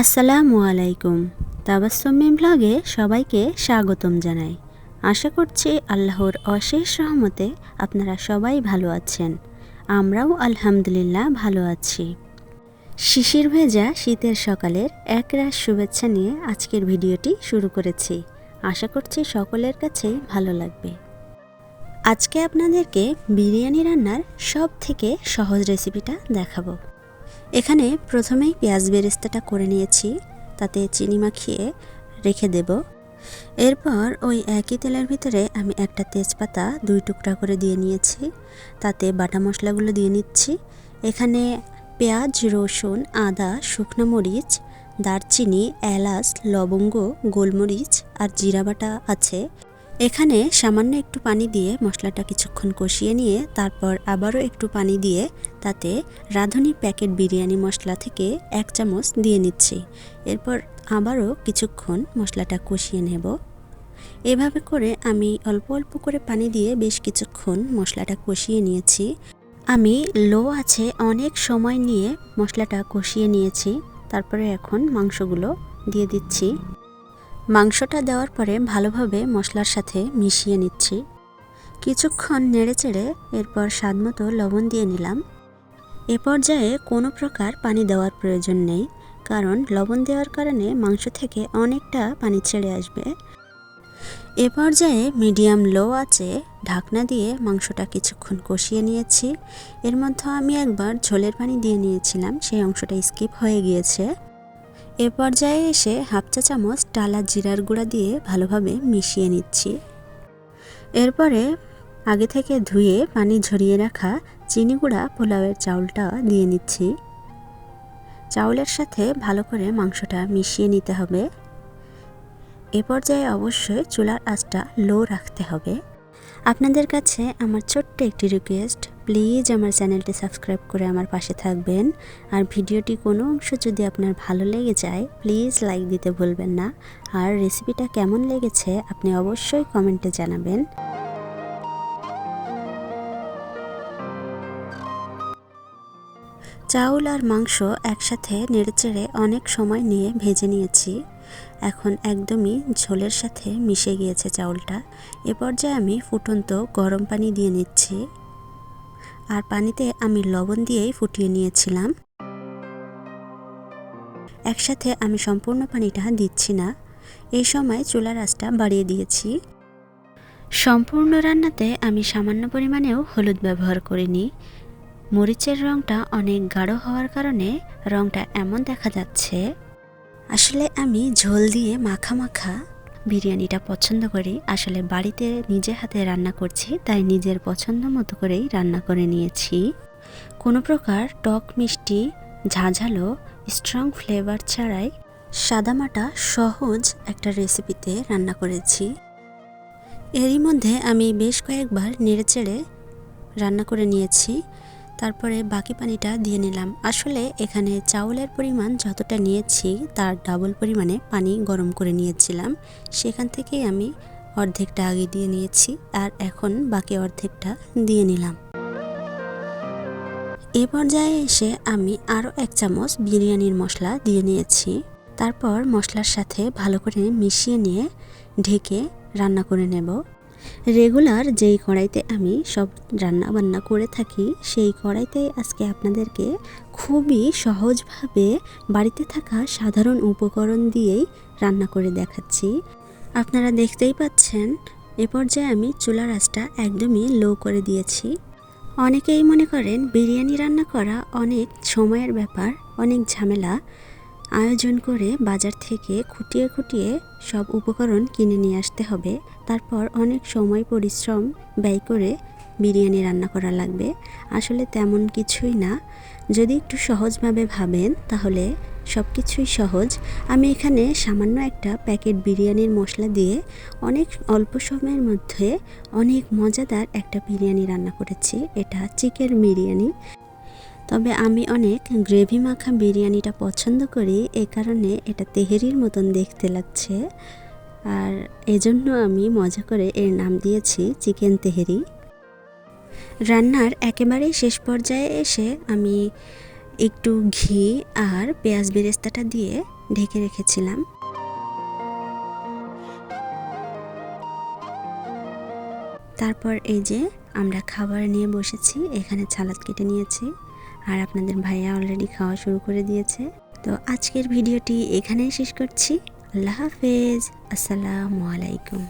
আসসালামু আলাইকুম। তাবাসমি ব্লগে সবাইকে স্বাগতম জানাই। আশা করছি আল্লাহর অশেষ রহমতে আপনারা সবাই ভালো আছেন। আমরাও আলহামদুলিল্লাহ ভালো আছি। শিশির ভেজা শীতের সকালের একরাশ শুভেচ্ছা নিয়ে আজকের ভিডিওটি শুরু করেছি। আশা করছি সকলের কাছেই ভালো লাগবে। আজকে আপনাদেরকে বিরিয়ানি রান্নার সব থেকে সহজ রেসিপিটা দেখাবো। এখানে প্রথমেই পেঁয়াজ বেরেস্তাটা করে নিয়েছি, তাতে চিনি মাখিয়ে রেখে দেব। এরপর ওই একই তেলের ভিতরে আমি একটা তেজপাতা দুই টুকরা করে দিয়ে নিয়েছি, তাতে বাটা মশলাগুলো দিয়ে নিচ্ছি। এখানে পেঁয়াজ, রসুন, আদা, শুকনো মরিচ, দারচিনি, এলাচ, লবঙ্গ, গোলমরিচ আর জিরা বাটা আছে। এখানে সামান্য একটু পানি দিয়ে মশলাটা কিছুক্ষণ কষিয়ে নিয়ে তারপর আবারও একটু পানি দিয়ে তাতে রাঁধুনি প্যাকেট বিরিয়ানি মশলা থেকে এক চামচ দিয়ে নিচ্ছি। এরপর আবারও কিছুক্ষণ মশলাটা কষিয়ে নেব। এভাবে করে আমি অল্প অল্প করে পানি দিয়ে বেশ কিছুক্ষণ মশলাটা কষিয়ে নিয়েছি। আমি লো আছে অনেক সময় নিয়ে মশলাটা কষিয়ে নিয়েছি। তারপরে এখন মাংসগুলো দিয়ে দিচ্ছি। মাংসটা দেওয়ার পরে ভালোভাবে মশলার সাথে মিশিয়ে নিচ্ছি। কিছুক্ষণ নেড়েচেড়ে এরপর স্বাদমতো লবণ দিয়ে নিলাম। এ পর্যায়ে কোনো প্রকার পানি দেওয়ার প্রয়োজন নেই, কারণ লবণ দেওয়ার কারণে মাংস থেকে অনেকটা পানি ছেড়ে আসবে। এ পর্যায়ে মিডিয়াম লো আছে ঢাকনা দিয়ে মাংসটা কিছুক্ষণ কষিয়ে নিয়েছি। এর মধ্যে আমি একবার ঝোলের পানি দিয়ে নিয়েছিলাম, সেই অংশটা স্কিপ হয়ে গিয়েছে। এ পর্যায়ে এসে হাফ চা চামচ টালা জিরার গুঁড়া দিয়ে ভালোভাবে মিশিয়ে নিচ্ছি। এরপরে আগে থেকে ধুয়ে পানি ঝরিয়ে রাখা চিনি গুঁড়া পোলাওয়ের চাউলটা দিয়ে নিচ্ছি। চাউলের সাথে ভালো করে মাংসটা মিশিয়ে নিতে হবে। এ পর্যায়ে অবশ্যই চুলার আঁচটা লো রাখতে হবে। আপনাদের কাছে আমার ছোট্ট একটি রিকোয়েস্ট প্লিজ আমার চ্যানেলটি সাবস্ক্রাইব করে আমার পাশে থাকবেন। আর ভিডিওটি কোনো অংশ যদি আপনার ভালো লেগে যায়, প্লিজ লাইক দিতে ভুলবেন না। আর রেসিপিটা কেমন লেগেছে, আপনি অবশ্যই কমেন্টে জানাবেন। চাউল আর মাংস একসাথে নেড়েচেড়ে অনেক সময় নিয়ে ভেজে নিয়েছি। এখন একদমই ঝোলের সাথে মিশে গিয়েছে চাউলটা। এ পর্যায়ে আমি ফুটন্ত গরম পানি দিয়ে নিচ্ছি। আর পানিতে আমি লবণ দিয়েই ফুটিয়ে নিয়েছিলাম। একসাথে আমি সম্পূর্ণ পানিটা দিচ্ছি না। এই সময় চুলার আঁচটা বাড়িয়ে দিয়েছি। সম্পূর্ণ রান্নাতে আমি সামান্য পরিমাণেও হলুদ ব্যবহার করিনি। মরিচের রঙটা অনেক গাঢ় হওয়ার কারণে রঙটা এমন দেখা যাচ্ছে। আসলে আমি ঝোল দিয়ে মাখা মাখা বিরিয়ানিটা পছন্দ করি আসলে বাড়িতে নিজে হাতে রান্না করছি, তাই নিজের পছন্দ মতো করেই রান্না করে নিয়েছি। কোনো প্রকার টক মিষ্টি, ঝাঝালো, স্ট্রং ফ্লেভার ছাড়াই সাদামাটা সহজ একটা রেসিপিতে রান্না করেছি। এরই মধ্যে আমি বেশ কয়েকবার নেড়েচেড়ে রান্না করে নিয়েছি। তারপরে বাকি পানিটা দিয়ে নিলাম। আসলে এখানে চাউলের পরিমাণ যতটা নিয়েছি, তার ডাবল পরিমাণে পানি গরম করে নিয়েছিলাম। সেখান থেকেই আমি অর্ধেকটা আগে দিয়ে নিয়েছি আর এখন বাকি অর্ধেকটা দিয়ে নিলাম। এ পর্যায়ে এসে আমি আরও এক চামচ বিরিয়ানির মশলা দিয়ে নিয়েছি। তারপর মশলার সাথে ভালো করে মিশিয়ে নিয়ে ঢেকে রান্না করে নেব। রেগুলার যেই কড়াইতে আমি সব রান্না বান্না করে থাকি, সেই কড়াইতে আজকে আপনাদেরকে খুবই সহজভাবে বাড়িতে থাকা সাধারণ উপকরণ দিয়েই রান্না করে দেখাচ্ছি। আপনারা দেখতেই পাচ্ছেন, এ পর্যায়ে আমি চুলার আঁচটা একদমই লো করে দিয়েছি। অনেকেই মনে করেন, বিরিয়ানি রান্না করা অনেক সময়ের ব্যাপার, অনেক ঝামেলা। আয়োজন করে বাজার থেকে খুঁটিয়ে খুঁটিয়ে সব উপকরণ কিনে নিয়ে আসতে হবে। তারপর অনেক সময় পরিশ্রম ব্যয় করে বিরিয়ানি রান্না করা লাগবে। আসলে তেমন কিছুই না। যদি একটু সহজভাবে ভাবেন, তাহলে সব কিছুই সহজ। আমি এখানে সামান্য একটা প্যাকেট বিরিয়ানির মশলা দিয়ে অনেক অল্প সময়ের মধ্যে অনেক মজাদার একটা বিরিয়ানি রান্না করেছি। এটা চিকেন বিরিয়ানি। তবে আমি অনেক গ্রেভি মাখা বিরিয়ানিটা পছন্দ করি, এ কারণে এটা তেহেরির মতন দেখতে লাগছে। আর এজন্য আমি মজা করে এর নাম দিয়েছি, চিকেন তেহেরি। রান্নার একেবারেই শেষ পর্যায়ে এসে আমি একটু ঘি আর পেঁয়াজ বেরেস্তাটা দিয়ে ঢেকে রেখেছিলাম। তারপর এই যে আমরা খাবার নিয়ে বসেছি, এখানে ছালাদ কেটে নিয়েছি। আর আপনাদের ভাইয়া অলরেডি খাওয়া শুরু করে দিয়েছে। তো আজকের ভিডিওটি এখানেই শেষ করছি। আল্লাহ হাফেজ। আসসালামু আলাইকুম।